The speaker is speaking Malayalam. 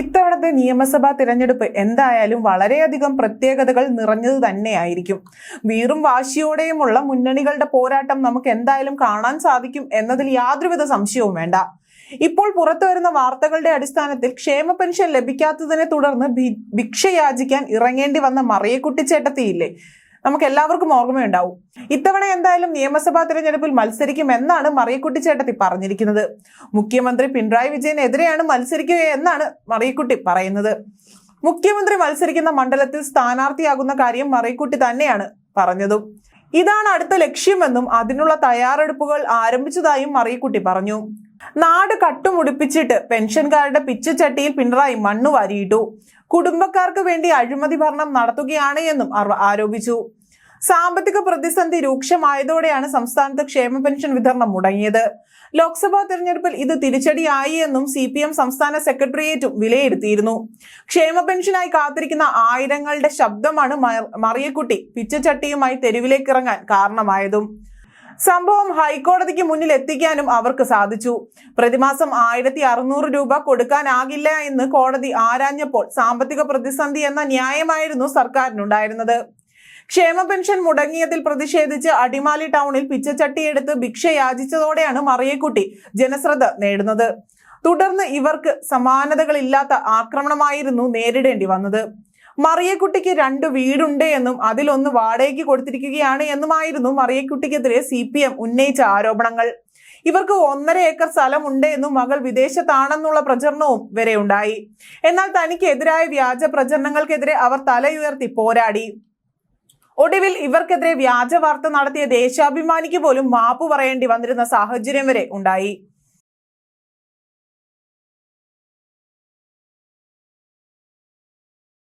ഇത്തവണത്തെ നിയമസഭാ തിരഞ്ഞെടുപ്പ് എന്തായാലും വളരെയധികം പ്രത്യേകതകൾ നിറഞ്ഞത് തന്നെയായിരിക്കും. വീറും വാശിയോടെയുമുള്ള മുന്നണികളുടെ പോരാട്ടം നമുക്ക് എന്തായാലും കാണാൻ സാധിക്കും എന്നതിൽ യാതൊരുവിധ സംശയവും വേണ്ട. ഇപ്പോൾ പുറത്തു വരുന്ന വാർത്തകളുടെ അടിസ്ഥാനത്തിൽ ക്ഷേമ പെൻഷൻ ലഭിക്കാത്തതിനെ തുടർന്ന് ഭിക്ഷയാചിക്കാൻ ഭിക്ഷ യാചിക്കാൻ ഇറങ്ങേണ്ടി വന്ന മറിയക്കുട്ടിച്ചേട്ടത്തിയില്ലേ? നമുക്ക് എല്ലാവർക്കും ഓർമ്മയുണ്ടാവും. ഇത്തവണ എന്തായാലും നിയമസഭാ തിരഞ്ഞെടുപ്പിൽ മത്സരിക്കും എന്നാണ് മറിയക്കുട്ടി ചേട്ടത്തി പറഞ്ഞിരിക്കുന്നത്. മുഖ്യമന്ത്രി പിണറായി വിജയനെതിരെയാണ് മത്സരിക്കുക എന്നാണ് മറിയക്കുട്ടി പറയുന്നത്. മുഖ്യമന്ത്രി മത്സരിക്കുന്ന മണ്ഡലത്തിൽ സ്ഥാനാർത്ഥിയാകുന്ന കാര്യം മറിയക്കുട്ടി തന്നെയാണ് പറഞ്ഞതും. ഇതാണ് അടുത്ത ലക്ഷ്യമെന്നും അതിനുള്ള തയ്യാറെടുപ്പുകൾ ആരംഭിച്ചതായും മറിയക്കുട്ടി പറഞ്ഞു. നാട് കട്ടുമുടിപ്പിച്ചിട്ട് പെൻഷൻകാരുടെ പിച്ചുചട്ടിയിൽ പിണറായി മണ്ണു വാരിയിട്ടു. കുടുംബക്കാർക്ക് വേണ്ടി അഴിമതി ഭരണം നടത്തുകയാണ് എന്നും ആരോപിച്ചു. സാമ്പത്തിക പ്രതിസന്ധി രൂക്ഷമായതോടെയാണ് സംസ്ഥാനത്ത് ക്ഷേമ പെൻഷൻ വിതരണം മുടങ്ങിയത്. ലോക്സഭാ തെരഞ്ഞെടുപ്പിൽ ഇത് തിരിച്ചടിയായി എന്നും സി പി എം സംസ്ഥാന സെക്രട്ടേറിയറ്റും വിലയിരുത്തിയിരുന്നു. ക്ഷേമ പെൻഷനായി കാത്തിരിക്കുന്ന ആയിരങ്ങളുടെ ശബ്ദമാണ് മറിയക്കുട്ടി പിച്ചച്ചട്ടിയുമായി തെരുവിലേക്ക് ഇറങ്ങാൻ കാരണമായതും. സംഭവം ഹൈക്കോടതിക്ക് മുന്നിൽ എത്തിക്കാനും അവർക്ക് സാധിച്ചു. പ്രതിമാസം ആയിരത്തി അറുന്നൂറ് രൂപ കൊടുക്കാനാകില്ല എന്ന് കോടതി ആരാഞ്ഞപ്പോൾ സാമ്പത്തിക പ്രതിസന്ധി എന്ന ന്യായമായിരുന്നു സർക്കാരിനുണ്ടായിരുന്നത്. ക്ഷേമ പെൻഷൻ മുടങ്ങിയതിൽ പ്രതിഷേധിച്ച് അടിമാലി ടൗണിൽ പിച്ചച്ചട്ടിയെടുത്ത് ഭിക്ഷ യാചിച്ചതോടെയാണ് മറിയക്കുട്ടി ജനശ്രദ്ധ നേടുന്നത്. തുടർന്ന് ഇവർക്ക് സമാനതകളില്ലാത്ത ആക്രമണമായിരുന്നു നേരിടേണ്ടി വന്നത്. മറിയക്കുട്ടിക്ക് രണ്ട് വീടുണ്ട് എന്നും അതിലൊന്ന് വാടകയ്ക്ക് കൊടുത്തിരിക്കുകയാണ് എന്നുമായിരുന്നു മറിയക്കുട്ടിക്കെതിരെ സി പി എം ഉന്നയിച്ച ആരോപണങ്ങൾ. ഇവർക്ക് ഒന്നര ഏക്കർ സ്ഥലമുണ്ട് എന്നും മകൾ വിദേശത്താണെന്നുള്ള പ്രചരണവും വരെ ഉണ്ടായി. എന്നാൽ തനിക്കെതിരായ വ്യാജ പ്രചരണങ്ങൾക്കെതിരെ അവർ തലയുയർത്തി പോരാടി. ഒടുവിൽ ഇവർക്കെതിരെ വ്യാജ വാർത്ത നടത്തിയ ദേശാഭിമാനിക്ക് പോലും മാപ്പ് പറയേണ്ടി വന്നിരുന്ന സാഹചര്യം വരെ ഉണ്ടായി.